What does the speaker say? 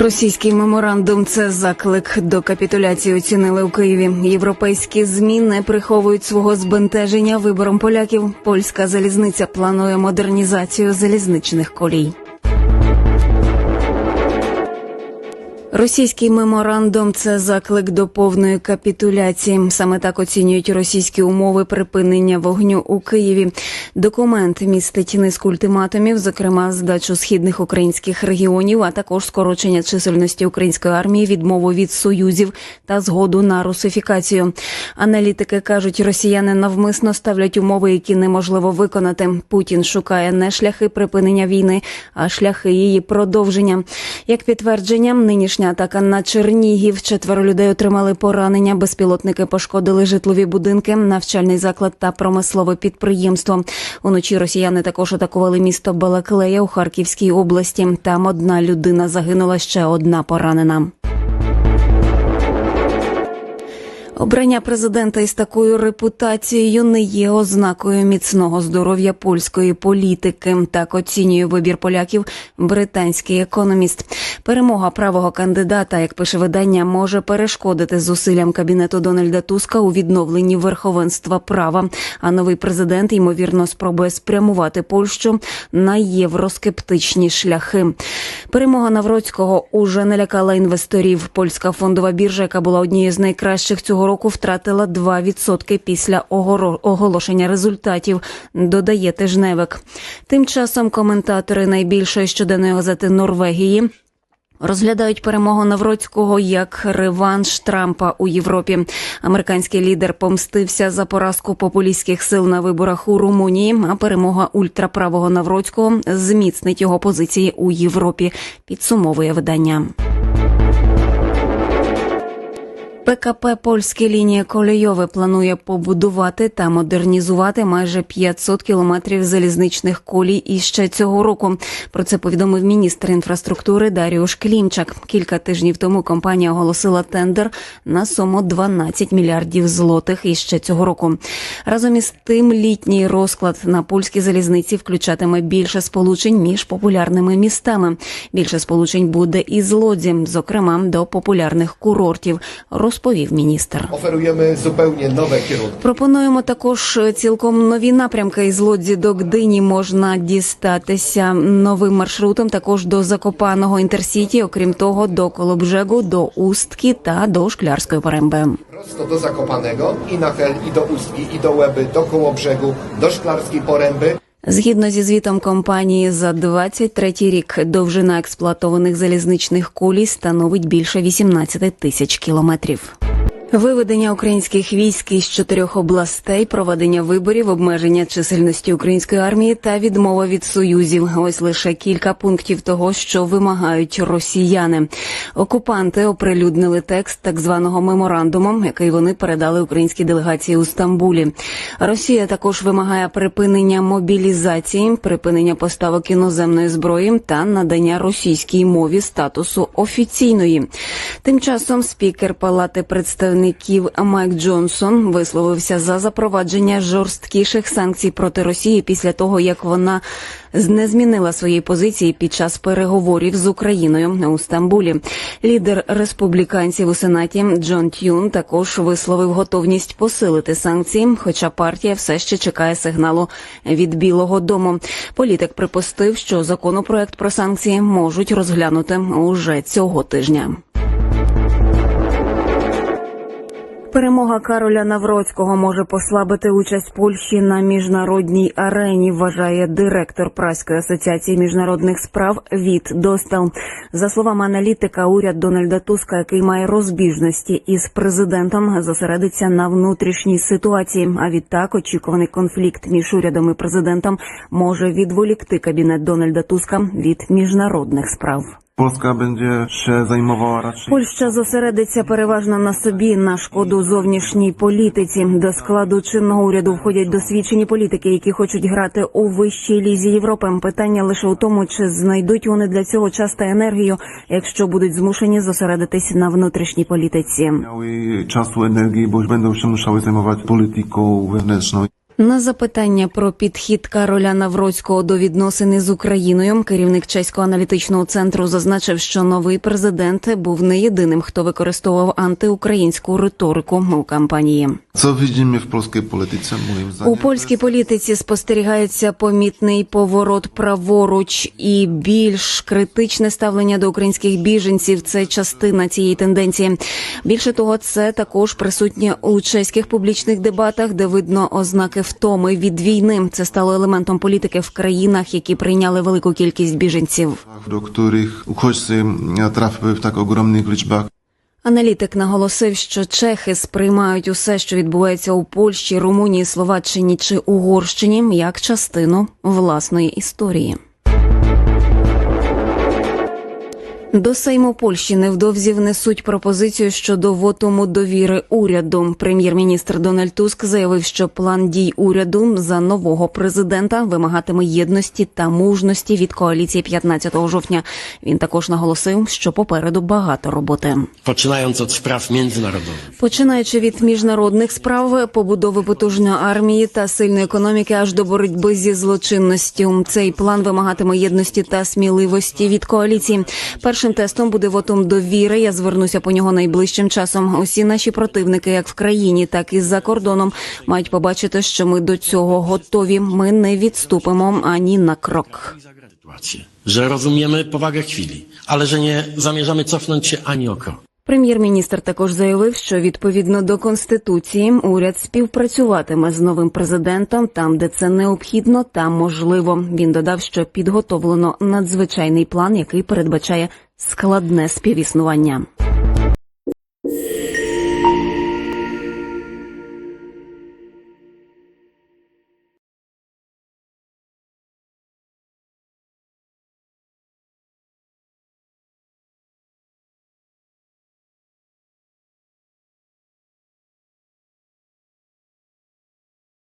Російський меморандум це заклик до капітуляції. Оцінили у Києві. Європейські змі не приховують свого збентеження вибором поляків. Польська залізниця планує модернізацію залізничних колій. Російський меморандум це заклик до повної капітуляції. Саме так оцінюють російські умови припинення вогню у Києві. Документ містить низку ультиматумів, зокрема здачу східних українських регіонів, а також скорочення чисельності української армії, відмову від союзів та згоду на русифікацію. Аналітики кажуть, росіяни навмисно ставлять умови, які неможливо виконати. Путін шукає не шляхи припинення війни, а шляхи її продовження. Як підтвердження, нинішня атака на Чернігів. Четверо людей отримали поранення. Безпілотники пошкодили житлові будинки, навчальний заклад та промислове підприємство. Уночі росіяни також атакували місто Балаклея у Харківській області. Там одна людина загинула, ще одна поранена. Обрання президента із такою репутацією не є ознакою міцного здоров'я польської політики. Так оцінює вибір поляків британський економіст. Перемога правого кандидата, як пише видання, може перешкодити зусиллям кабінету Дональда Туска у відновленні верховенства права. А новий президент ймовірно спробує спрямувати Польщу на євроскептичні шляхи. Перемога Навроцького уже не лякала інвесторів. Польська фондова біржа, яка була однією з найкращих цього року, втратила 2% після оголошення результатів. Додає Тижневик. Тим часом коментатори найбільшої щоденної газети Норвегії. Розглядають перемогу Навроцького як реванш Трампа у Європі. Американський лідер помстився за поразку популістських сил на виборах у Румунії. А перемога ультраправого Навроцького зміцнить його позиції у Європі. Підсумовує видання. ПКП Польські лінії Колейове планує побудувати та модернізувати майже 500 кілометрів залізничних колій іще цього року. Про це повідомив міністр інфраструктури Даріуш Клімчак. Кілька тижнів тому компанія оголосила тендер на суму 12 мільярдів злотих іще цього року. Разом із тим, літній розклад на польській залізниці включатиме більше сполучень між популярними містами. Більше сполучень буде і з Лодзі, зокрема до популярних курортів. Розповів міністр. Oferujemy zupełnie nowe kierunki. Пропонуємо також цілком нові напрямки із Лодзі до Гдині можна дістатися новим маршрутом. Також до Закопаного інтерсіті, окрім того, до Колобжегу, до Устки та до Шклярської перемби. Prosto do Zakopanego i na Hel, i do Ustki, i do Łeby, do Kołobrzegu, do Szklarskiej Poręby. Згідно зі звітом компанії, за 23 рік довжина експлуатованих залізничних колій становить більше 18 тисяч кілометрів. Виведення українських військ із чотирьох областей, проведення виборів, обмеження чисельності української армії та відмова від союзів. Ось лише кілька пунктів того, що вимагають росіяни. Окупанти оприлюднили текст так званого меморандуму, який вони передали українській делегації у Стамбулі. Росія також вимагає припинення мобілізації, припинення поставок іноземної зброї та надання російській мові статусу офіційної. Тим часом спікер Палати представників Майк Джонсон висловився за запровадження жорсткіших санкцій проти Росії після того, як вона не змінила своєї позиції під час переговорів з Україною у Стамбулі. Лідер республіканців у сенаті Джон Тюн також висловив готовність посилити санкції, хоча партія все ще чекає сигналу від Білого Дому. Політик припустив, що законопроект про санкції можуть розглянути уже цього тижня. Перемога Кароля Навроцького може послабити участь Польщі на міжнародній арені. Вважає директор Праської асоціації міжнародних справ Віт Достал. За словами аналітика, уряд Дональда Туска, який має розбіжності із президентом, зосередиться на внутрішній ситуації. А відтак очікуваний конфлікт між урядом і президентом може відволікти кабінет Дональда Туска від міжнародних справ. Polska będzie się zajmowała raczej Польща зосередиться переважно на собі на шкоду зовнішній політиці. До складу чинного уряду входять досвідчені політики, які хочуть грати у вищій лізі Європи. Питання лише у тому, чи знайдуть вони для цього час та енергію, якщо будуть змушені зосередитись на внутрішній політиці. czasu, energii, bo będą się musiały zajmować polityką wewnętrzną. На запитання про підхід Кароля Навроцького до відносини з Україною керівник чеського аналітичного центру зазначив, що новий президент був не єдиним, хто використовував антиукраїнську риторику у кампанії. Polskiej polityce, moim zdaniem? У польській політиці спостерігається помітний поворот праворуч і більш критичне ставлення до українських біженців. Це частина цієї тенденції. Більше того, це також присутнє у чеських публічних дебатах, де видно ознаки втоми від війни. Це стало елементом політики в країнах, які прийняли велику кількість біженців. До яких uchodźcy трапили в так огромних лічбах. Аналітик наголосив, що чехи сприймають усе, що відбувається у Польщі, Румунії, Словаччині чи Угорщині, як частину власної історії. До Сейму Польщі невдовзі внесуть пропозицію щодо вотуму довіри уряду. Прем'єр-міністр Дональд Туск заявив, що план дій уряду за нового президента вимагатиме єдності та мужності від коаліції 15 жовтня. Він також наголосив, що попереду багато роботи. poczynając od spraw międzynarodowych. Починаючи від міжнародних справ, побудови потужної армії та сильної економіки, аж до боротьби зі злочинністю. Цей план вимагатиме єдності та сміливості від коаліції. Першим тестом буде вотум довіри. Я звернуся по нього найближчим часом. Усі наші противники, як в країні, так і за кордоном, мають побачити, що ми до цього готові. Ми не відступимо ані на крок. że rozumiemy powagę chwili, ale że nie zamierzamy cofnąć się ani o. Прем'єр-міністр також заявив, що відповідно до конституції уряд співпрацюватиме з новим президентом там, де це необхідно та можливо. Він додав, що підготовлено надзвичайний план, який передбачає складне співіснування.